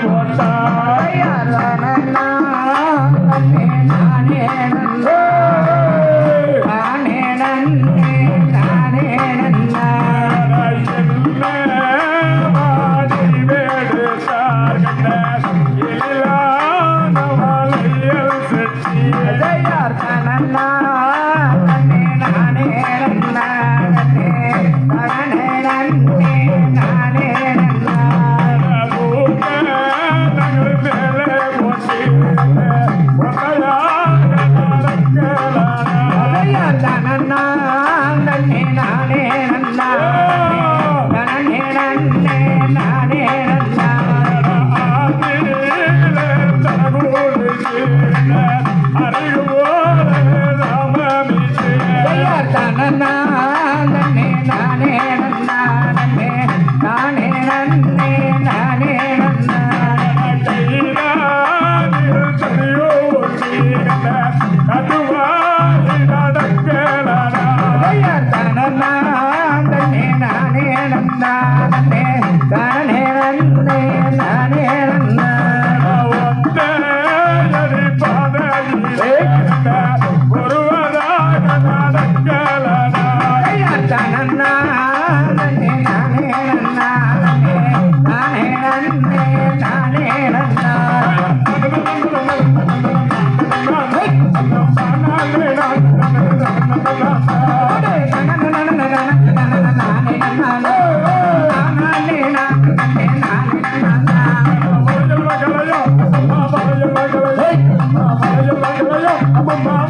நானே நானே நானே Mama.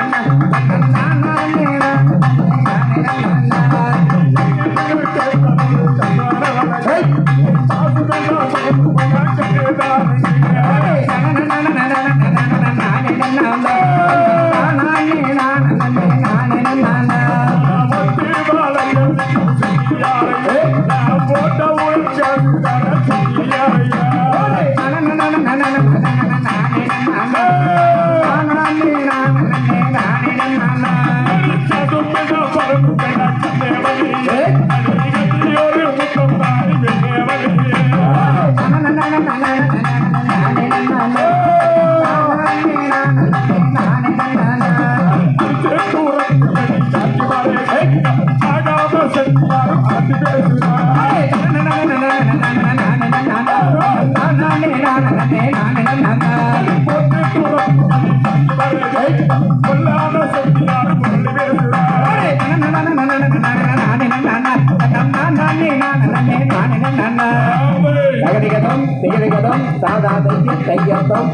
தகதிகதம் திகதிகதம் சாதாதம் கையத்தம்